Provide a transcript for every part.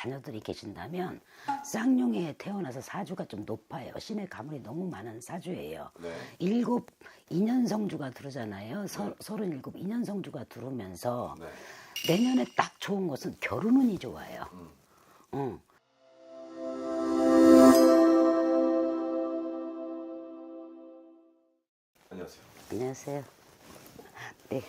자녀들이 계신다면 쌍용에 태어나서 사주가 좀 높아요. 신의 가문이 너무 많은 사주예요. 네. 일곱 인연성주가 들어오잖아요. 서, 서른일곱 인연성주가 들어오면서 네. 내년에 딱 좋은 것은 결혼운이 좋아요. 음. 응. 안녕하세요. 안녕하세요. 네.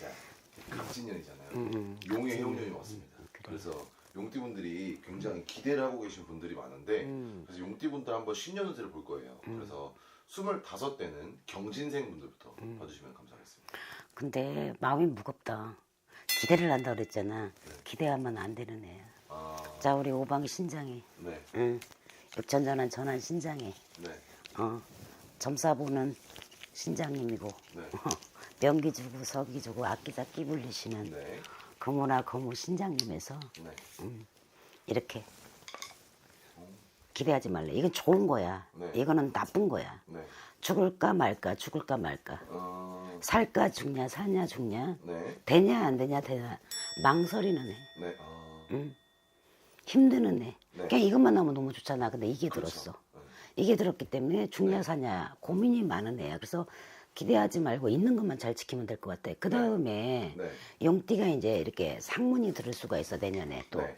자, 갑진년이잖아요. 음, 용의 해운년이 왔습니다. 그래. 그래서 용띠분들이 굉장히 기대를 하고 계신 분들이 많은데 음. 그래서 용띠분들 한번 신년 운세를 볼 거예요. 그래서 25대는 경진생 분들부터 음. 봐주시면 감사하겠습니다. 근데 마음이 무겁다. 기대를 한다 그랬잖아. 기대하면 안 되는 애야. 아, 자, 우리 오방 신장이. 네, 응. 육천전환 전환 신장이. 네, 어. 점사보는 신장님이고. 네, 명기 주고 서기 주고 악기자 끼불리시는 네, 금호나 금호 신장님에서 네. 이렇게 기대하지 말래. 이건 좋은 거야. 네. 이거는 나쁜 거야. 네. 죽을까 말까, 죽을까 말까. 어, 살까 죽냐, 사냐 죽냐. 네, 되냐 안 되냐 되냐. 망설이는 애. 네. 어, 응. 힘드는 애. 네. 그냥 이것만 하면 너무 좋잖아. 근데 이게 그렇죠. 들었어. 네. 이게 들었기 때문에 죽냐 사냐 고민이 많은 애야. 그래서 기대하지 말고 있는 것만 잘 지키면 될 것 같아. 그 다음에 네. 용띠가 이제 이렇게 상문이 들을 수가 있어 내년에 또 네.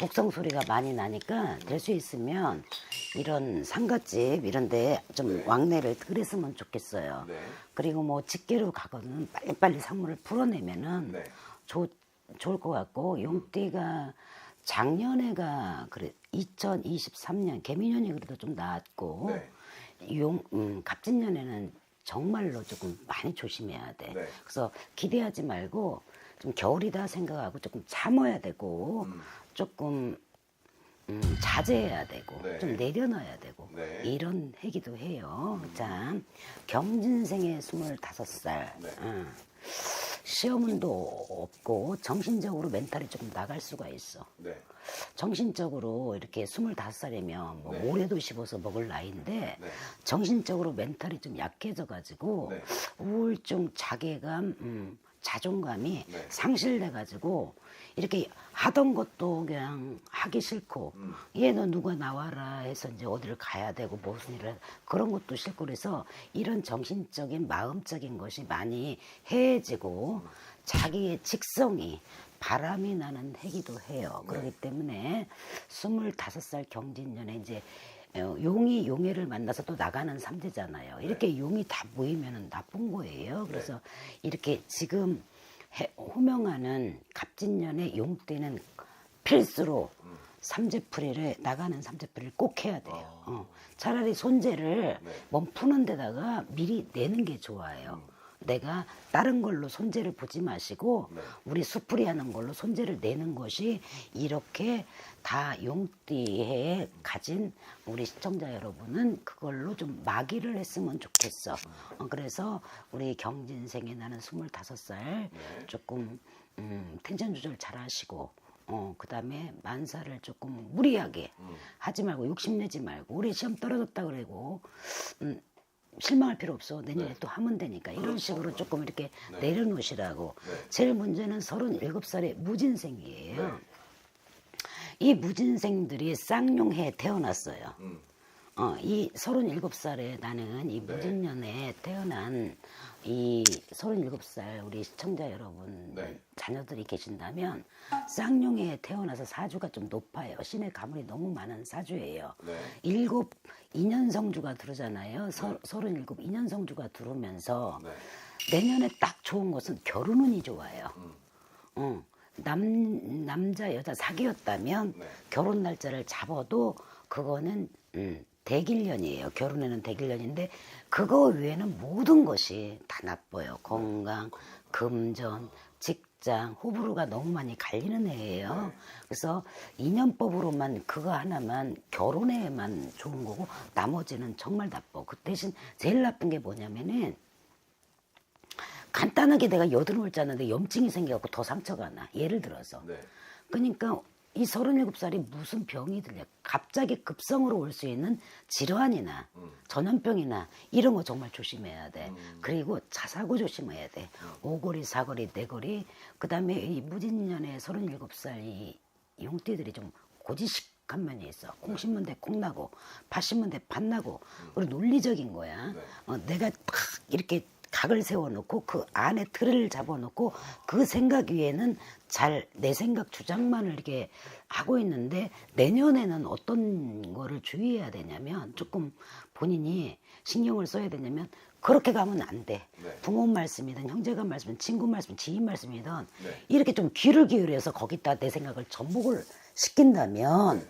곡성 소리가 많이 나니까 될 수 있으면 이런 상가집 이런데 좀 네. 왕래를 그랬으면 좋겠어요. 네. 그리고 뭐 직계로 가거든 빨리빨리 상문을 풀어내면은 네. 좋, 좋을 것 같고 용띠가 작년에가 그래 2023년 개미년이 그래도 좀 나았고 네. 용 음, 갑진년에는 정말로 조금 많이 조심해야 돼. 네. 그래서 기대하지 말고 좀 겨울이다 생각하고 조금 참아야 되고 음. 조금 음, 자제해야 되고 네. 좀 내려놔야 되고 네. 이런 해기도 해요. 자, 경진생의 25살. 네. 시험운도 없고 정신적으로 멘탈이 조금 나갈 수가 있어. 네. 정신적으로 이렇게 25살이면 뭐 네. 모래도 씹어서 먹을 나이인데 네. 정신적으로 멘탈이 좀 약해져 가지고 네. 우울증, 자괴감, 음, 자존감이 네. 상실돼 가지고 이렇게 하던 것도 그냥 하기 싫고 음. 얘너 누가 나와라 해서 이제 어디를 가야 되고 무슨 일을 그런 것도 싫고 그래서 이런 정신적인 마음적인 것이 많이 해해지고 자기의 직성이 바람이 나는 해기도 해요. 그렇기 때문에 스물다섯 살 경진년에 이제 어, 용이 용해를 만나서 또 나가는 삼재잖아요. 이렇게 용이 다 모이면 나쁜 거예요. 그래서 이렇게 지금 해, 호명하는 갑진년의 용때는 필수로 삼재풀이를 나가는 삼재풀이를 꼭 해야 돼요. 어. 차라리 손재를 네. 몸 푸는 데다가 미리 내는 게 좋아요. 내가 다른 걸로 손재를 보지 마시고 네. 우리 수풀이 하는 걸로 손재를 내는 것이 이렇게 다 용띠에 가진 우리 시청자 여러분은 그걸로 좀 마기를 했으면 좋겠어. 어, 그래서 우리 경진생에 나는 25살 네. 조금 음, 텐션 조절 잘 하시고 어, 그 다음에 만사를 조금 무리하게 음. 하지 말고 욕심내지 말고 우리 시험 떨어졌다 그러고 음, 실망할 필요 없어 내년에 네. 또 하면 되니까 이런 식으로 조금 이렇게 네. 내려놓으시라고 네. 제일 문제는 37살의 무진생이에요 네. 이 무진생들이 쌍용해에 태어났어요 음. 어, 이 37살에 나는 이 네. 무진년에 태어난 이 37살 우리 시청자 여러분 네. 자녀들이 계신다면 쌍용해에 태어나서 사주가 좀 높아요. 신의 가문이 너무 많은 사주예요. 네. 일곱 인연성주가 들어오잖아요. 서, 37 인연성주가 들어오면서 네. 내년에 딱 좋은 것은 결혼운이 좋아요. 음. 어, 남, 남자, 여자 사귀었다면 네. 결혼 날짜를 잡아도 그거는 음, 대길년이에요. 결혼에는 대길년인데 그거 외에는 모든 것이 다 나빠요. 건강, 금전, 직장, 호불호가 너무 많이 갈리는 해예요. 그래서 인연법으로만 그거 하나만 결혼에만 좋은 거고 나머지는 정말 나빠. 그 대신 제일 나쁜 게 뭐냐면은 간단하게 내가 여드름을 짜는데 염증이 생겨갖고 더 상처가 나. 예를 들어서. 네. 그러니까 이 37살이 무슨 병이 들냐. 갑자기 급성으로 올 수 있는 질환이나 음. 전염병이나 이런 거 정말 조심해야 돼. 그리고 자사고 조심해야 돼. 오거리, 사거리, 네거리. 그 다음에 이 무진년의 37살 이 용띠들이 좀 고지식한 면이 있어. 콩 심은 데콩 나고, 팥 심은 데팥 나고, 그리고 논리적인 거야. 네. 어, 내가 탁 이렇게 각을 세워놓고 그 안에 틀을 잡아놓고 그 생각 위에는 잘 내 생각 주장만을 이렇게 하고 있는데 내년에는 어떤 거를 주의해야 되냐면 조금 본인이 신경을 써야 되냐면 그렇게 가면 안 돼. 네. 부모 말씀이든 형제가 말씀이든 친구 말씀, 지인 말씀이든 네. 이렇게 좀 귀를 기울여서 거기다 내 생각을 전복을 시킨다면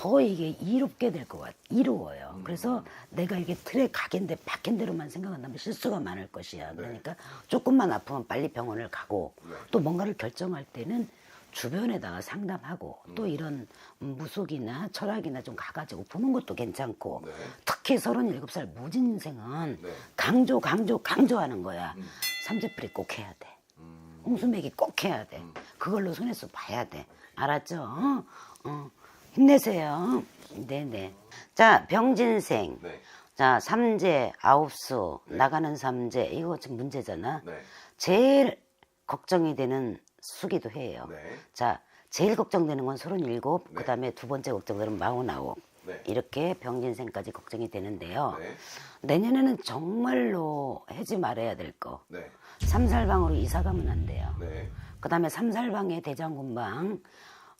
더 이게 이롭게 될 것 같아. 이로워요. 음. 그래서 내가 이게 틀에 각인데 박힌 대로만 생각한다면 실수가 많을 네. 것이야. 그러니까 조금만 아프면 빨리 병원을 가고 네. 또 뭔가를 결정할 때는 주변에다가 상담하고 음. 또 이런 무속이나 철학이나 좀 가가지고 보는 것도 괜찮고 네. 특히 37살 무진생은 네. 강조 강조 강조하는 거야. 음. 삼재풀이 꼭 해야 돼. 음, 홍수맥이 꼭 해야 돼. 음. 그걸로 손해수 봐야 돼. 알았죠? 어? 어. 힘내세요. 네네. 자, 병진생. 네. 자, 삼재, 아홉수, 네. 나가는 삼재. 이거 지금 문제잖아. 네. 제일 걱정이 되는 수기도 해요. 네. 자, 제일 걱정되는 건 37, 네. 그 다음에 두 번째 걱정되는 49. 네. 이렇게 병진생까지 걱정이 되는데요. 네. 내년에는 정말로 하지 말아야 될 거. 네. 삼살방으로 이사 가면 안 돼요. 네. 그 다음에 삼살방의 대장군방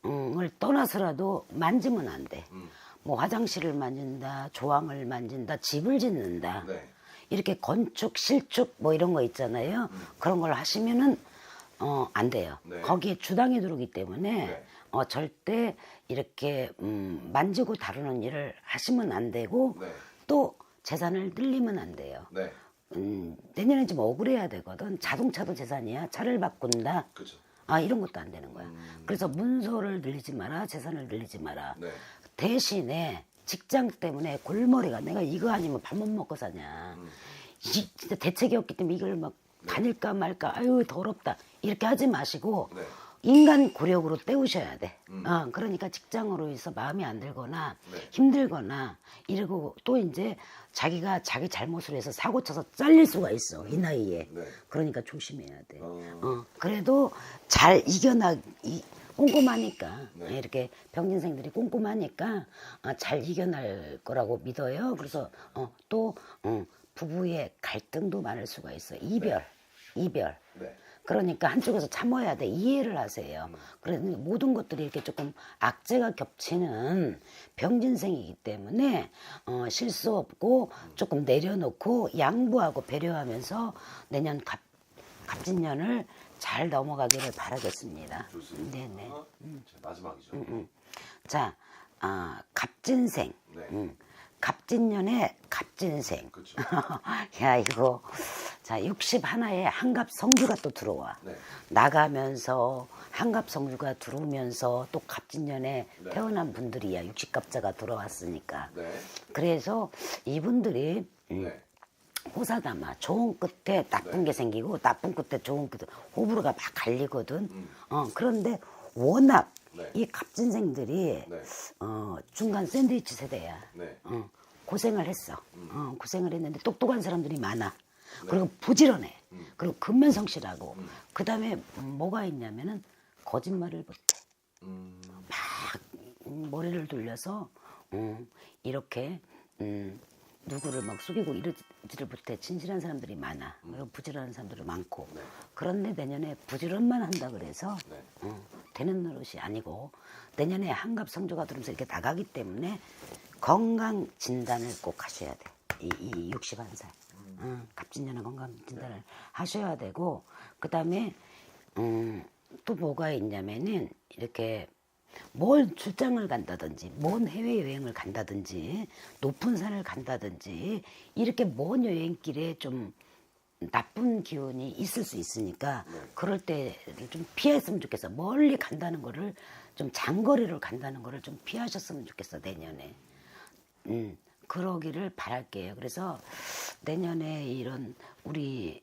을 떠나서라도 만지면 안 돼. 음. 뭐 화장실을 만진다, 조항을 만진다, 집을 짓는다. 네. 이렇게 건축, 실축 뭐 이런 거 있잖아요. 그런 걸 하시면은 어, 안 돼요. 네. 거기에 주당이 들어오기 때문에 네. 어, 절대 이렇게 음, 만지고 다루는 일을 하시면 안 되고 네. 또 재산을 늘리면 안 돼요. 네. 음, 내년에 좀 억울해야 되거든. 자동차도 재산이야. 차를 바꾼다. 그죠. 아 이런 것도 안 되는 거야. 음. 그래서 문서를 늘리지 마라, 재산을 늘리지 마라. 네. 대신에 직장 때문에 골머리가 내가 이거 아니면 밥 못 먹고 사냐. 음. 이 진짜 대책이 없기 때문에 이걸 막 다닐까 말까 아유 더럽다 이렇게 하지 마시고 네. 인간 고력으로 때우셔야 돼. 음. 어, 그러니까 직장으로 해서 마음이 안 들거나 네. 힘들거나 이러고 또 이제 자기가 자기 잘못을 해서 사고 쳐서 잘릴 수가 있어 이 나이에. 네. 그러니까 조심해야 돼. 어. 어, 그래도 잘 이겨나 이, 꼼꼼하니까 네. 이렇게 병진생들이 꼼꼼하니까 어, 잘 이겨낼 거라고 믿어요. 그래서 어, 또 어, 부부의 갈등도 많을 수가 있어. 이별, 이별. 네. 그러니까 한쪽에서 참아야 돼. 이해를 하세요. 음. 그래서 모든 것들이 이렇게 조금 악재가 겹치는 병진생이기 때문에 어, 실수 없고 조금 내려놓고 양보하고 배려하면서 내년 갑, 갑진년을 잘 넘어가기를 바라겠습니다. 좋습니다. 네네. 자, 마지막이죠. 자, 아, 갑진생. 네. 음, 갑진년의 갑진생. 그렇죠. 야, 이거. 자, 60 하나에 한갑 성주가 또 들어와. 네. 나가면서 한갑 성주가 들어오면서 또 갑진년에 네. 태어난 분들이야. 60갑자가 들어왔으니까. 네. 그래서 이분들이 음, 네. 호사다마 좋은 끝에 나쁜 네. 게 생기고 나쁜 끝에 좋은 끝에 호불호가 막 갈리거든. 음. 어, 그런데 워낙 네. 이 갑진생들이 네. 어, 중간 샌드위치 세대야. 네. 어, 고생을 했어. 어, 고생을 했는데 똑똑한 사람들이 많아. 네. 그리고 부지런해. 음. 그리고 근면 성실하고. 음. 그 다음에 뭐가 있냐면은 거짓말을 못해. 음. 음, 머리를 돌려서 음, 이렇게 음, 누구를 막 속이고 이러지를 못해 진실한 사람들이 많아 그리고 부지런한 사람들이 많고 네. 그런데 내년에 부지런만 한다 그래서 네. 어, 되는 노릇이 아니고 내년에 한갑 성조가 들어오면서 이렇게 나가기 때문에 건강 진단을 꼭 하셔야 돼. 이, 이 61살. 어, 갑진년의 건강 진단을 하셔야 되고 그다음에 음, 또 뭐가 있냐면은 이렇게 뭘 출장을 간다든지 먼 해외 여행을 간다든지 높은 산을 간다든지 이렇게 먼 여행길에 좀 나쁜 기운이 있을 수 있으니까 네. 그럴 때를 좀 피했으면 좋겠어. 멀리 간다는 거를 좀 장거리를 간다는 거를 좀 피하셨으면 좋겠어 내년에. 음, 그러기를 바랄게요. 그래서 내년에 이런 우리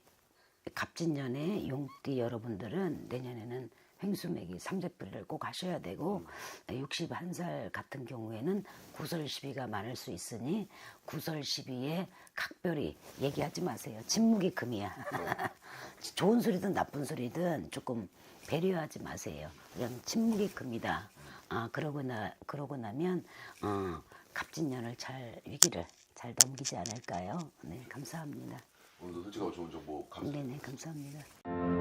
갑진년의 용띠 여러분들은 내년에는 횡수매기 삼재뿌리를 꼭 하셔야 되고 61살 같은 경우에는 구설 시비가 많을 수 있으니 구설 시비에 각별히 얘기하지 마세요. 침묵이 금이야. 좋은 소리든 나쁜 소리든 조금 배려하지 마세요. 그냥 침묵이 금이다. 아 그러고 나 그러고 나면 어, 갑진년을 잘 위기를 잘 넘기지 않을까요? 네 감사합니다. 오늘도 솔직하고 좋은 정보 감사합니다. 네네 감사합니다.